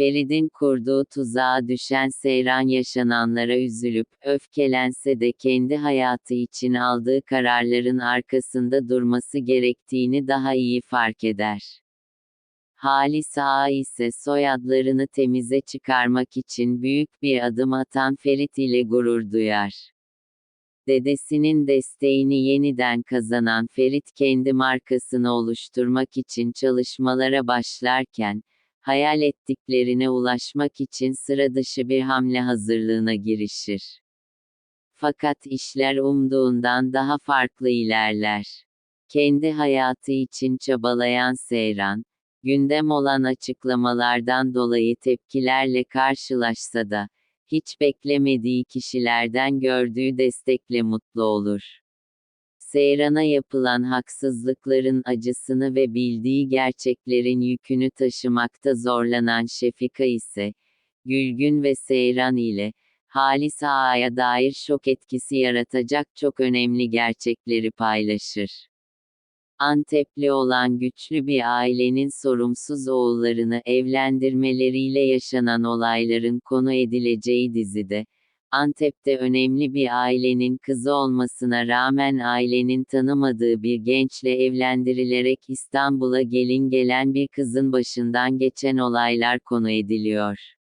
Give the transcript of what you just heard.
Ferit'in kurduğu tuzağa düşen Seyran yaşananlara üzülüp, öfkelense de kendi hayatı için aldığı kararların arkasında durması gerektiğini daha iyi fark eder. Halis Ağa ise soyadlarını temize çıkarmak için büyük bir adım atan Ferit ile gurur duyar. Dedesinin desteğini yeniden kazanan Ferit kendi markasını oluşturmak için çalışmalara başlarken, hayal ettiklerine ulaşmak için sıra dışı bir hamle hazırlığına girişir. Fakat işler umduğundan daha farklı ilerler. Kendi hayatı için çabalayan Seyran, gündem olan açıklamalardan dolayı tepkilerle karşılaşsa da, hiç beklemediği kişilerden gördüğü destekle mutlu olur. Seyran'a yapılan haksızlıkların acısını ve bildiği gerçeklerin yükünü taşımakta zorlanan Şefika ise, Gülgün ve Seyran ile, Halis Ağa'ya dair şok etkisi yaratacak çok önemli gerçekleri paylaşır. Antepli olan güçlü bir ailenin sorumsuz oğullarını evlendirmeleriyle yaşanan olayların konu edileceği dizide, Antep'te önemli bir ailenin kızı olmasına rağmen ailenin tanımadığı bir gençle evlendirilerek İstanbul'a gelin gelen bir kızın başından geçen olaylar konu ediliyor.